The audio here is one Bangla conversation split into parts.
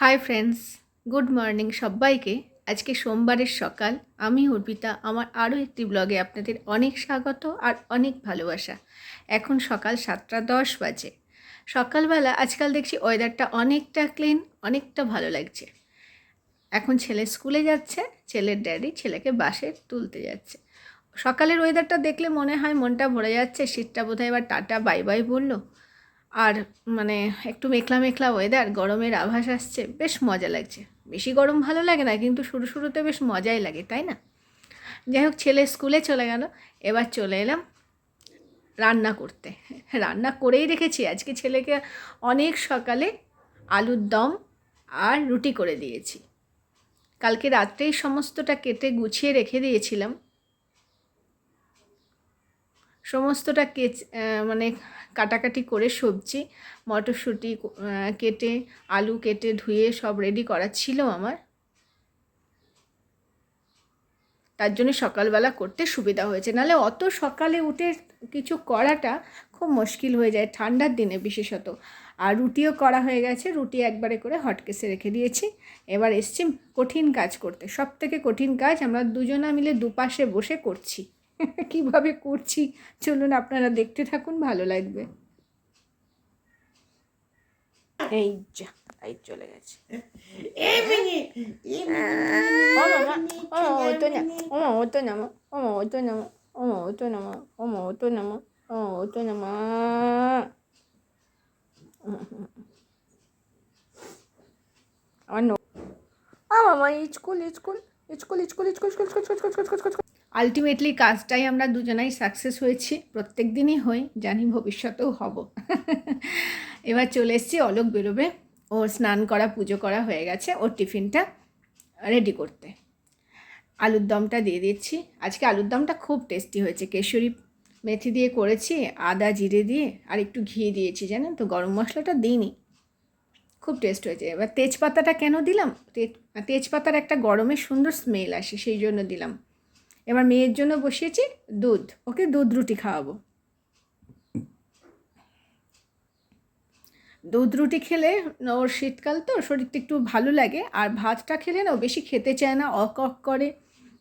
হাই ফ্রেন্ডস গুড মর্নিং সবাইকে। আজকে সোমবারের সকাল। আমি অর্পিতা। আমার আরও একটি ব্লগে আপনাদের অনেক স্বাগত আর অনেক ভালোবাসা। এখন সকাল সাতটা দশ বাজে। সকালবেলা আজকাল দেখছি ওয়েদারটা অনেকটা ক্লিন অনেকটা ভালো লাগছে। এখন ছেলে স্কুলে যাচ্ছে, ছেলের ড্যাডি ছেলেকে বাসে তুলতে যাচ্ছে। সকালের ওয়েদারটা দেখলে মনে হয় মনটা ভরে যাচ্ছে, শীতটা বোধহয় এবার টাটা বাই বাই বলল। আর মানে একটু মেঘলা মেঘলা ওয়েদার গরমের আভাস আসছে, বেশ মজা লাগছে। বেশি গরম ভালো লাগে না, কিন্তু শুরু শুরুতে বেশ মজাই লাগে, তাই না? যাই হোক ছেলে স্কুলে চলে গেল, এবার চলে এলাম রান্না করতে। রান্না করেই রেখেছি, আজকে ছেলেকে অনেক সকালে আলুর দম আর রুটি করে দিয়েছি। কালকে রাত্রেই সমস্তটা কেটে গুছিয়ে রেখে দিয়েছিলাম। সমস্তটা কেচ মানে কাটাকাটি করে সবজি, মটরশুঁটি কেটে, আলু কেটে ধুয়ে সব রেডি করা ছিল আমার। তার জন্য সকালবেলা করতে সুবিধা হয়েছে। নাহলে অত সকালে উঠে কিছু করাটা খুব মুশকিল হয়ে যায় ঠান্ডার দিনে বিশেষত। আর রুটিও করা হয়ে গেছে, রুটি একবারে করে হটকেসে রেখে দিয়েছি। এবার এসছি কঠিন কাজ করতে। সব থেকে কঠিন কাজ আমরা দুজনা মিলে দুপাশে বসে করছি। কীভাবে করছি চলুন আপনারা দেখতে থাকুন ভালো লাগবে এই যা এই চলে গেছে ও মামা ও মামা ওতো না ও মামা ওতো নামা ও মামা ওতো নামা ও মামা ওতো নামা ও মামা ওতো নামা ওতো নামা আমার school school school school school school school school school ultimately কাজটাই আমরা দুজনাই সাকসেস হয়েছি। প্রত্যেক দিনই হই, জানি ভবিষ্যতেও হব। এবার চলে এসেছি, অলোক বেরোবে। ওর স্নান করা, পুজো করা হয়ে গেছে। ওর টিফিনটা রেডি করতে। আলুর দমটা দিয়ে দিচ্ছি। আজকে আলুর দমটা খুব টেস্টি হয়েছে। কেশরি মেথি দিয়ে করেছি, আদা, জিরে দিয়ে, আর একটু ঘি দিয়েছি, জানেন তো? গরম মশলাটা দিইনি। খুব টেস্ট হয়েছে। এবার তেজপাতাটা কেন দিলাম? তেজপাতার একটা গরমের সুন্দর স্মেল আসে, সেই জন্য দিলাম। এবার মেয়ের জন্য বসিয়েছি দুধ। ওকে দুধ রুটি খাওয়াবো। দুধ রুটি খেলে ওর শীতকাল তো শরীরটা একটু ভালো লাগে। আর ভাতটা খেলে না ও বেশি খেতে চায় না অক অক করে।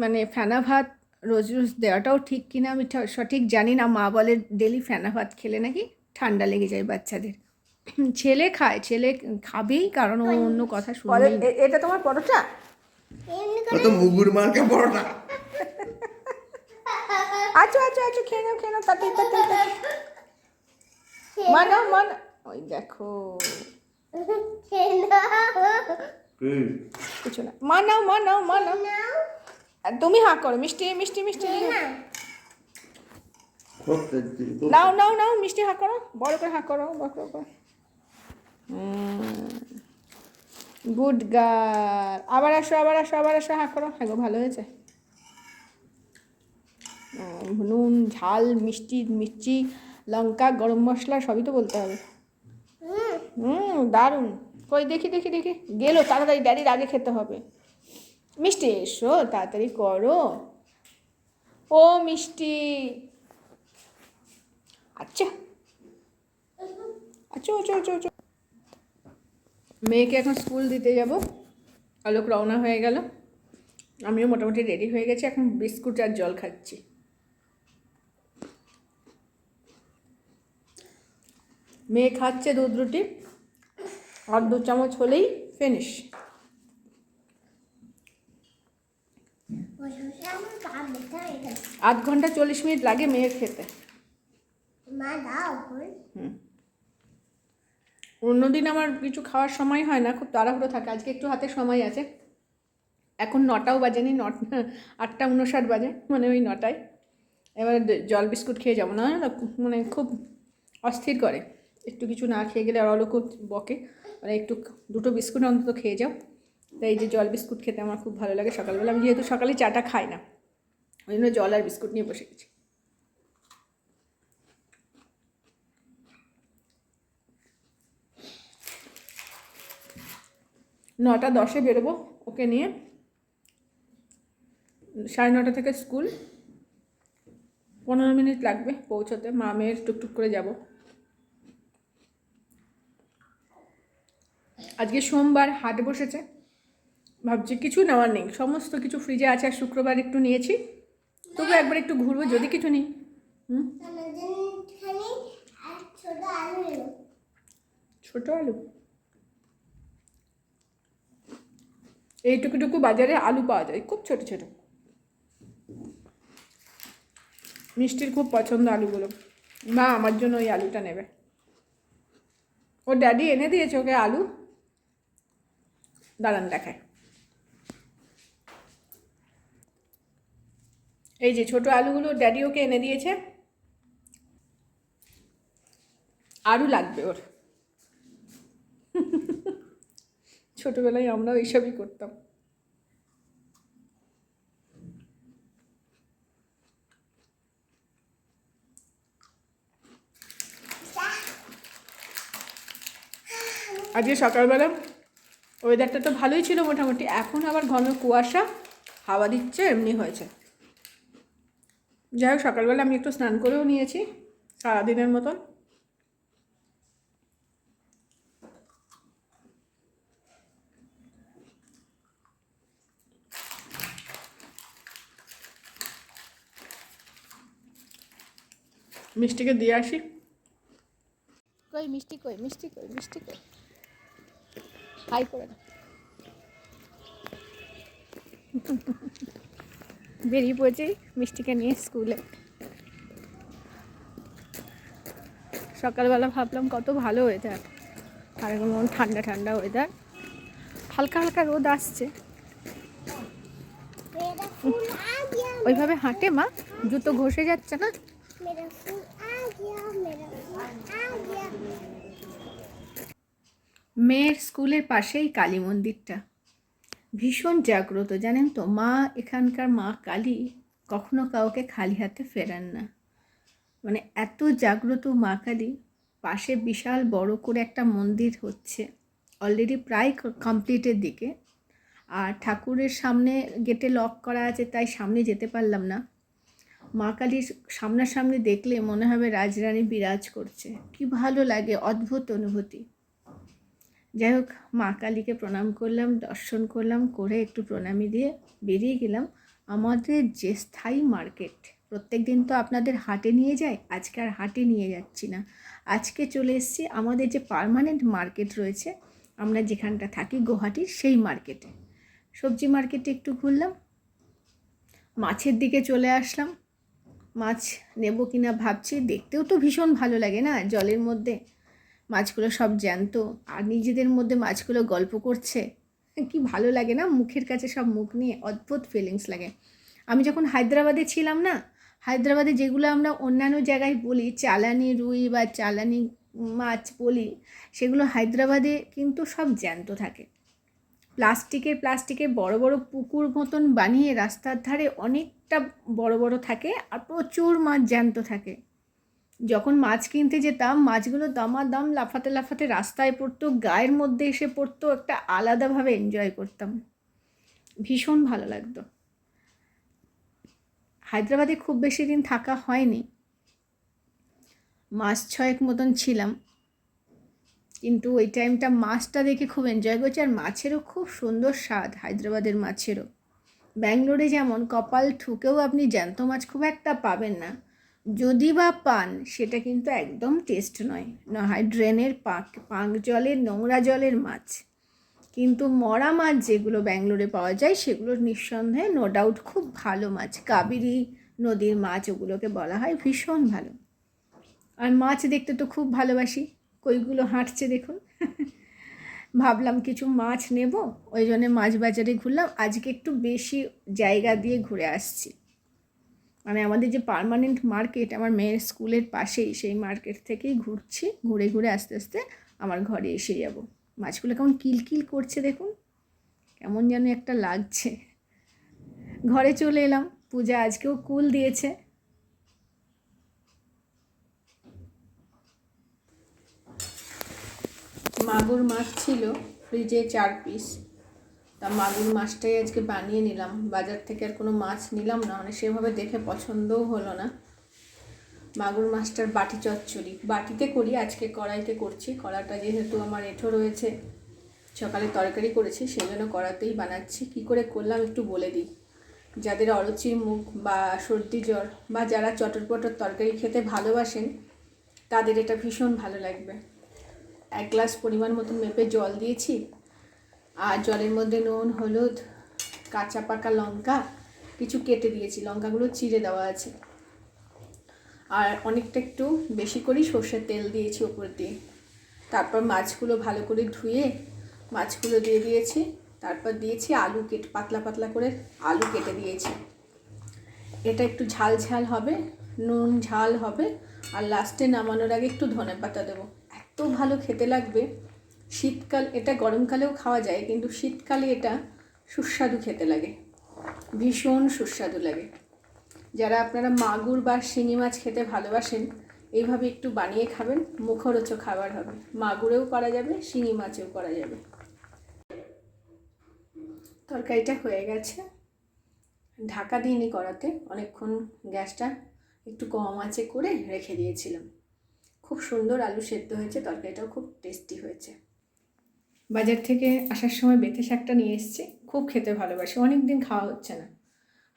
মানে ফেনা ভাত রোজ রোজ দেওয়াটাও ঠিক কিনা আমি সঠিক জানি না। মা বলে ডেলি ফেনা ভাত খেলে নাকি ঠান্ডা লেগে যায় বাচ্চাদের। ছেলে খায় ছেলে খাবেই কারণ ও অন্য কথা শুনে এটা তোমার পরোটা? মুগুর মার্কা পরোটা। আচ্ছা আচ্ছা আচ্ছা খেয়ে নাও খেয়ে নাও তাতে তাতে মানো মান। ওই দেখো। কিছু না। মানাও মানাও মানাও। আর তুমি হাঁ করো মিষ্টি মিষ্টি মিষ্টি নাও। নাও নাও মিষ্টি হাঁ করো। বড় করে হাঁ করো বড় করে করো। Good girl. আবার আসো আবার আসো আবার আসো হাঁ করো। হ্যাঁ গো ভালো হয়েছে। নুন, ঝাল, মিষ্টি মিষ্টি, লঙ্কা, গরম মশলা, সবই তো বলতে হবে। হুম, দারুণ। কই, দেখি দেখি দেখি। গেলো, তাড়াতাড়ি, ড্যাডির আগে খেতে হবে। মিষ্টি, এসো, তাড়াতাড়ি করো। ও, মিষ্টি। আচ্ছা। আচ্ছা আচ্ছা আচ্ছা আচ্ছা মেয়েকে এখন স্কুল দিতে যাব। আলোক রওনা হয়ে গেল। আমিও মোটামুটি রেডি হয়ে গেছি। এখন বিস্কুট আর জল খাচ্ছি। মেয়ে খাচ্ছে দুধ রুটি আর দু চামচ হলেই ফিনিশ আধ ঘণ্টা চল্লিশ মিনিট লাগে মেয়ের খেতে। অন্যদিন আমার কিছু খাওয়ার সময় হয় না খুব তাড়াহুড়ো থাকে আজকে একটু হাতে সময় আছে। এখন নটাও বাজেনি নট আটটা উনষাট বাজে মানে ওই নটায়। এবার জল বিস্কুট খেয়ে যাব না, মানে খুব অস্থির করে। একটু কিছু না খেয়ে গেলে আর অলোক বকে। মানে একটু দুটো বিস্কুট অন্তত খেয়ে যাও। তাই এই যে জল বিস্কুট খেতে আমার খুব ভালো লাগে সকালবেলা। আমি যেহেতু সকালে চাটা খাই না, ওই জন্য জল আর বিস্কুট নিয়ে বসে গেছি। নটা দশে বেরোবো ওকে নিয়ে। সাড়ে নটা থেকে স্কুল। পনেরো মিনিট লাগবে পৌঁছতে। মা মেয়ের টুকটুক করে যাব। আজকে সোমবার হাট বসেছে। ভাবছি কিছু নেওয়ার নেই। সমস্ত কিছু ফ্রিজে আছে আর শুক্রবার একটু নিয়েছি। তবু একবার একটু ঘুরবো, যদি কিছু নেই। ছোট আলু। এইটুকুটুকু বাজারে আলু পাওয়া যায়। খুব ছোট ছোট। মিষ্টির খুব পছন্দ আলুগুলো। মা আমার জন্য ওই আলুটা নেবে। ও ড্যাডি এনে দিয়েছে ওকে আলু। দাঁড়ান দেখায় এই যে ছোট আলুগুলো ড্যাডি ওকে এনে দিয়েছে। আরও লাগবে ওর। ছোটবেলায় আমরাও এইসবই করতাম। আজকে সকালবেলা ওয়েদারটা তো ভালোই ছিল মোটামুটি। এখন আবার ঘন কুয়াশা, হাওয়া দিচ্ছে, এমনি হয়েছে। যাই হোক, সকালবেলা আমি একটু স্নান করেও নিয়েছি, সারাদিনের মতন। মিষ্টিকে দিয়ে আসি। কই, মিষ্টি কই মিষ্টি কই মিষ্টি কই? হাই করে বেরিয়ে পড়েছি মিষ্টিকে নিয়ে স্কুলে। সকালবেলা ভাবলাম কত ভালো ওয়েদার আর মন ঠান্ডা ঠান্ডা ওয়েদার হালকা হালকা রোদ আসছে। ওইভাবে হাঁটে মা জুতো ঘষে যাচ্ছে না? মেয়ের স্কুলের পাশেই কালী মন্দিরটা। ভীষণ জাগ্রত, জানেন তো? মা, এখানকার মা কালী কখনো কাউকে খালি হাতে ফেরান না। মানে এত জাগ্রত মা কালী, পাশে বিশাল বড় করে একটা মন্দির হচ্ছে অলরেডি প্রায় কমপ্লিটের দিকে। আর ঠাকুরের সামনে গেটে লক করা আছে, তাই সামনে যেতে পারলাম না। মা কালীর সামনাসামনি দেখলে মনে হবে রাজরানী বিরাজ করছে। কি ভালো লাগে, অদ্ভুত অনুভূতি। যাই হোক, মা কালীকে প্রণাম করলাম, দর্শন করলাম, করে একটু প্রণামী দিয়ে বেরিয়ে গেলাম আমাদের যে স্থায়ী মার্কেট। প্রত্যেক দিন তো আপনাদের হাটে নিয়ে যায় আজকে আর হাটে নিয়ে যাচ্ছি না। আজকে চলে এসেছি আমাদের যে পার্মানেন্ট মার্কেট রয়েছে, আমরা যেখানটা থাকি গুয়াহাটির সেই মার্কেটে সবজি মার্কেটে একটু ঘুরলাম, মাছের দিকে চলে আসলাম। মাছ নেব কিনা ভাবছি, দেখতেও তো ভীষণ ভালো লাগে না জলের মধ্যে। মাছগুলো সব জ্যান্ত, আর নিজেদের মধ্যে মাছগুলো গল্প করছে। কি ভালো লাগে না মুখের কাছে সব মুখ নিয়ে অদ্ভুত ফিলিংস লাগে। আমি যখন হায়দ্রাবাদে ছিলাম না, হায়দ্রাবাদে যেগুলো আমরা অন্যান্য জায়গায় বলি, চালানি রুই বা চালানি মাছ বলি, সেগুলো হায়দ্রাবাদে কিন্তু সব জ্যান্ত থাকে। প্লাস্টিকের প্লাস্টিকের বড় বড় পুকুর মতন বানিয়ে রাস্তার ধারে অনেকটা বড় বড় থাকে, আর প্রচুর মাছ জ্যান্ত থাকে। যখন মাছ কিনতে যেতাম, মাছগুলো দামাদাম লাফাতে লাফাতে রাস্তায় পড়তো, গায়ের মধ্যে এসে পড়তো, একটা আলাদাভাবে এনজয় করতাম। ভীষণ ভালো লাগতো। হায়দ্রাবাদে খুব বেশি দিন থাকা হয়নি। মাস ছয়েক মতন ছিলাম। কিন্তু ওই টাইমটা মাছটা দেখে খুব এনজয় করছি, আর মাছেরও খুব সুন্দর স্বাদ, হায়দ্রাবাদের মাছেরও। ব্যাঙ্গালোরে যেমন কপাল ঠুকেও আপনি জ্যান্ত মাছ খুব একটা পাবেন না। যদি বা পান, সেটা কিন্তু একদম টেস্ট নয়। না হয় ড্রেনের পাক পাক জলের, নোংরা জলের মাছ। কিন্তু মরা মাছ যেগুলো ব্যাঙ্গালোরে পাওয়া যায় সেগুলো নিঃসন্দেহে নো ডাউট খুব ভালো মাছ। কাবেরি নদীর মাছ ওগুলোকে বলা হয়, ভীষণ ভালো। আর মাছ দেখতে তো খুব ভালোবাসি। কইগুলো হাঁটছে দেখুন। ভাবলাম কিছু মাছ নেব, ওই জন্যে মাছ বাজারে ঘুরলাম। আজকে একটু বেশি জায়গা দিয়ে ঘুরে আসছি। মানে আমাদের যে পার্মানেন্ট মার্কেট আমার মেয়ের স্কুলের পাশেই, সেই মার্কেট থেকেই ঘুরছি, ঘুরে ঘুরে আস্তে আস্তে আমার ঘরে এসে যাব। মাছগুলো কেমন কিলকিল করছে দেখুন, কেমন যেন একটা লাগছে। ঘরে চলে এলাম, পূজা আজকেও কুল দিয়েছে। মাগুর মাছ ছিল ফ্রিজে চার পিস তা মাগুর মাছটাই আজকে বানিয়ে নিলাম। বাজার থেকে আর কোনো মাছ নিলাম না মানে সেভাবে দেখে পছন্দও হলো না। মাগুর মাছটার বাটি চচ্চড়ি। বাটিতে করি, আজকে কড়াইতে করছি। কড়াটা যেহেতু আমার এঁঠো রয়েছে, সকালে তরকারি করেছি সেই জন্য কড়াতেই বানাচ্ছি। কি করে করলাম একটু বলে দিই। যাদের অরুচির মুখ বা সর্দি জ্বর বা যারা চটর পটর তরকারি খেতে ভালোবাসেন, তাদের এটা ভীষণ ভালো লাগবে। এক গ্লাস পরিমাণ মতন মেপে জল দিয়েছি। আর জলের মধ্যে নুন, হলুদ, কাঁচা পাকা লঙ্কা কিছু কেটে দিয়েছি। লঙ্কাগুলো চিড়ে দেওয়া আছে। আর অনেকটা একটু বেশি করেই সর্ষের তেল দিয়েছি ওপর দিয়ে। তারপর মাছগুলো ভালো করে ধুয়ে মাছগুলো দিয়ে দিয়েছি। তারপর দিয়েছি আলু কেটে, পাতলা পাতলা করে আলু কেটে দিয়েছি। এটা একটু ঝাল ঝাল হবে, নুন ঝাল হবে। আর লাস্টে নামানোর আগে একটু ধনে পাতা দেবো। এত ভালো খেতে লাগবে। শীতকাল, এটা গরমকালেও খাওয়া যায়, কিন্তু শীতকালে এটা সুস্বাদু খেতে লাগে। ভীষণ সুস্বাদু লাগে। যারা আপনারা মাগুর বা শিঙি মাছ খেতে ভালোবাসেন, এইভাবে একটু বানিয়ে খাবেন, মুখরোচক খাবার হবে। মাগুরেও করা যাবে, শিঙি মাছেও করা যাবে। তরকারিটা হয়ে গেছে। ঢাকা দিইনি করাতে, অনেকক্ষণ গ্যাসটা একটু কম আঁচে করে রেখে দিয়েছিলাম। খুব সুন্দর আলু সেদ্ধ হয়েছে, তরকারিটাও খুব টেস্টি হয়েছে। বাজার থেকে আসার সময় বেতে শাকটা নিয়ে এসেছি। খুব খেতে ভালোবাসি অনেক দিন খাওয়া হচ্ছে না।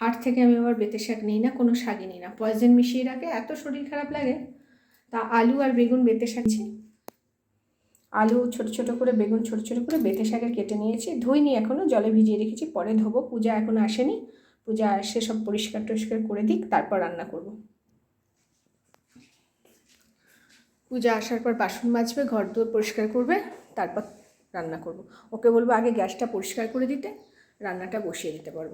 হাট থেকে আমি আবার বেতে শাক নিই না, কোনো শাকই নিই না। পয়জন মিশিয়ে রাখে, এত শরীর খারাপ লাগে। তা আলু আর বেগুন বেতে শাকছি আলু ছোট ছোট করে, বেগুন ছোট ছোট করে বেতে শাকে কেটে নিয়েছি। ধুইনি এখনও জলে ভিজিয়ে রেখেছি, পরে ধোবো। পূজা এখনও আসেনি। পূজা আসে, সব পরিষ্কার টরিষ্কার করে দিক, তারপর রান্না করব। পূজা আসার পর বাসন মাজবে, ঘর দুয়ার পরিষ্কার করবে, তারপর রান্না করব। ওকে বলব আগে গ্যাসটা পরিষ্কার করে দিতে, রান্নাটা বসিয়ে দিতে পারব।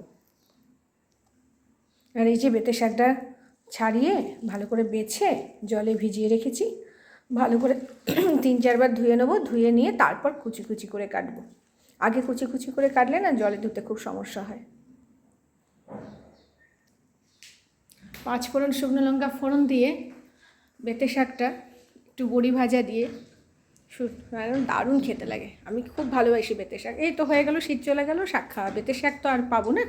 আর এই যে বেতে শাকটা ছাড়িয়ে ভালো করে বেছে জলে ভিজিয়ে রেখেছি, ভালো করে তিন চারবার ধুয়ে নেব, ধুয়ে নিয়ে তারপর কুচি কুচি করে কাটবো। আগে কুচি কুচি করে কাটলে না জলে ধুতে খুব সমস্যা হয়। পাঁচ ফোড়ন শুকনো লঙ্কা ফোড়ন দিয়ে বেতে শাকটা একটু বড়ি ভাজা দিয়ে দারুণ খেতে লাগে। আমি খুব ভালোবাসি বেতে শাক। এই তো হয়ে গেল, শীত চলে গেল, শাক খাওয়া। বেতে শাক তো আর পাবো না।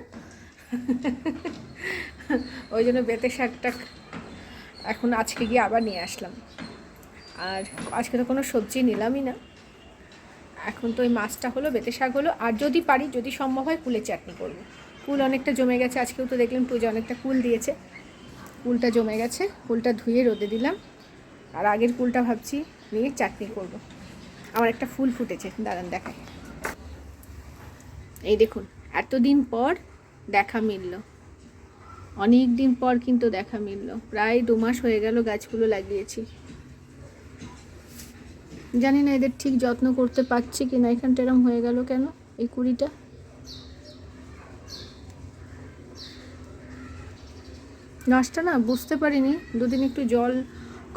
ওই জন্য বেতে শাকটা এখন আজকে গিয়ে আবার নিয়ে আসলাম। আর আজকে তো কোনো সবজি নিলামই না। এখন তো ওই মাছটা হলো বেতে শাক হলো। আর যদি পারি, যদি সম্ভব হয়, কুলের চাটনি করব। কুল অনেকটা জমে গেছে। আজকেও তো দেখলেন পূজা অনেকটা কুল দিয়েছে। কুলটা জমে গেছে। কুলটা ধুয়ে রোদে দিলাম। আর আগের কুলটা ভাবছি নিয়ে চাটনি করব। আমার একটা ফুল ফুটেছে, দাঁড়ান দেখায় এই দেখুন, এতদিন পর দেখা মিলল। অনেক দিন পর কিন্তু দেখা মিলল। প্রায় দু মাস হয়ে গেল গাছগুলো লাগিয়েছি। জানি না এদের ঠিক যত্ন করতে পারছি কি না এখানটা এরম হয়ে গেল কেন এই কুড়িটা? গাছটা না বুঝতে পারিনি, দুদিন একটু জল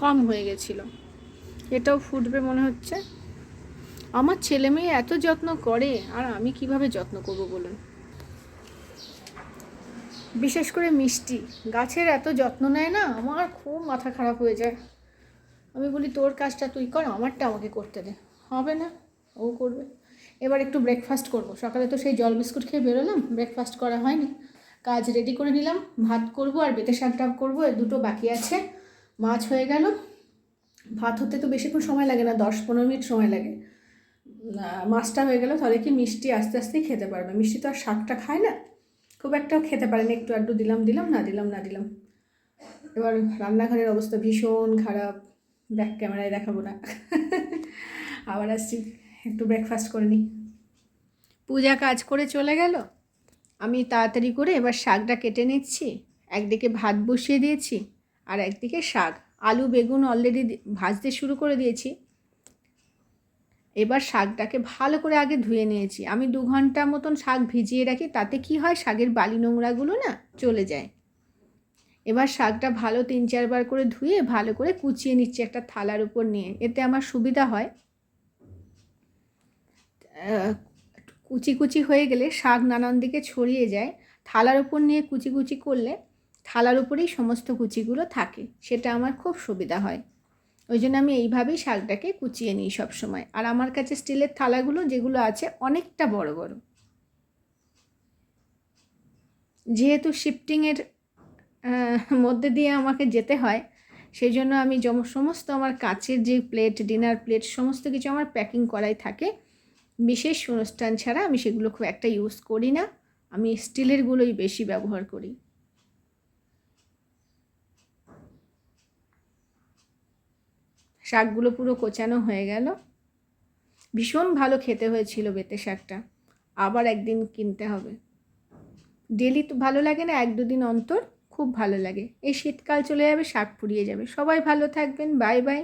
কম হয়ে গেছিল। এটাও ফুটবে মনে হচ্ছে। আমার ছেলে মেয়ে এত যত্ন করে, আর আমি কীভাবে যত্ন করব বলুন? বিশেষ করে মিষ্টি, গাছের এত যত্ন নেয় না, আমার খুব মাথা খারাপ হয়ে যায়। আমি বলি, তোর কাজটা তুই কর, আমারটা আমাকে করতে দে। হবে না, ও করবে। এবার একটু ব্রেকফাস্ট করব। সকালে তো সেই জল বিস্কুট খেয়ে বেরোলাম ব্রেকফাস্ট করা হয়নি। কাজ রেডি করে নিলাম, ভাত করব আর বেতে শাক করব দুটো বাকি আছে। মাছ হয়ে গেল ভাত হতে তো বেশিক্ষণ সময় লাগে না, দশ পনেরো মিনিট সময় লাগে। মাছটা হয়ে গেল তাহলে কি মিষ্টি আস্তে আস্তেই খেতে পারবে? মিষ্টি তো আর শাকটা খায় না, খুব একটাও খেতে পারে না একটু আড্ডু দিলাম দিলাম, না দিলাম না দিলাম। এবার রান্নাঘরের অবস্থা ভীষণ খারাপ, ব্যাক ক্যামেরায় দেখাবো না। আবার আসছি, একটু ব্রেকফাস্ট করে নিই। পূজা কাজ করে চলে গেল। আমি তাড়াতাড়ি করে এবার শাকটা কেটে নিচ্ছি, একদিকে ভাত বসিয়ে দিয়েছি, আর একদিকে শাক। আলু, বেগুন অলরেডি ভাজতে শুরু করে দিয়েছি। এবার শাকটাকে ভালো করে আগে ধুয়ে নিয়েছি। আমি দু ঘণ্টা মতন শাক ভিজিয়ে রাখি, তাতে কি হয়, শাকের বালি নোংরাগুলো না চলে যায়। এবার শাকটা ভালো তিন চারবার করে ধুয়ে ভালো করে কুচিয়ে নিচ্ছি একটা থালার উপর নিয়ে। এতে আমার সুবিধা হয়। কুচি কুচি হয়ে গেলে শাক নানান দিকে ছড়িয়ে যায়। থালার উপর নিয়ে কুচি কুচি করলে থালার উপরেই সমস্ত কুচিগুলো থাকে, সেটা আমার খুব সুবিধা হয়। ওই জন্য আমি এইভাবেই শাকটাকে কুচিয়ে নিই সব সময় আর আমার কাছে স্টিলের থালাগুলো যেগুলো আছে অনেকটা বড় বড়। যেহেতু শিফটিংয়ের মধ্যে দিয়ে আমাকে যেতে হয় সেই জন্য আমি সমস্ত আমার কাচের যে প্লেট, ডিনার প্লেট, সমস্ত কিছু আমার প্যাকিং করাই থাকে। বিশেষ অনুষ্ঠান ছাড়া আমি সেগুলো খুব একটা ইউজ করি না। আমি স্টিলেরগুলোই বেশি ব্যবহার করি। শাকগুলো পুরো কোচানো হয়ে গেল। ভীষণ ভালো খেতে হয়েছিল বেতে শাকটা। আবার একদিন কিনতে হবে। ডেলি তো ভালো লাগে না, এক দুদিন অন্তর খুব ভালো লাগে। এই শীতকাল চলে যাবে, শাক ফুরিয়ে যাবে। সবাই ভালো থাকবেন, বাই বাই।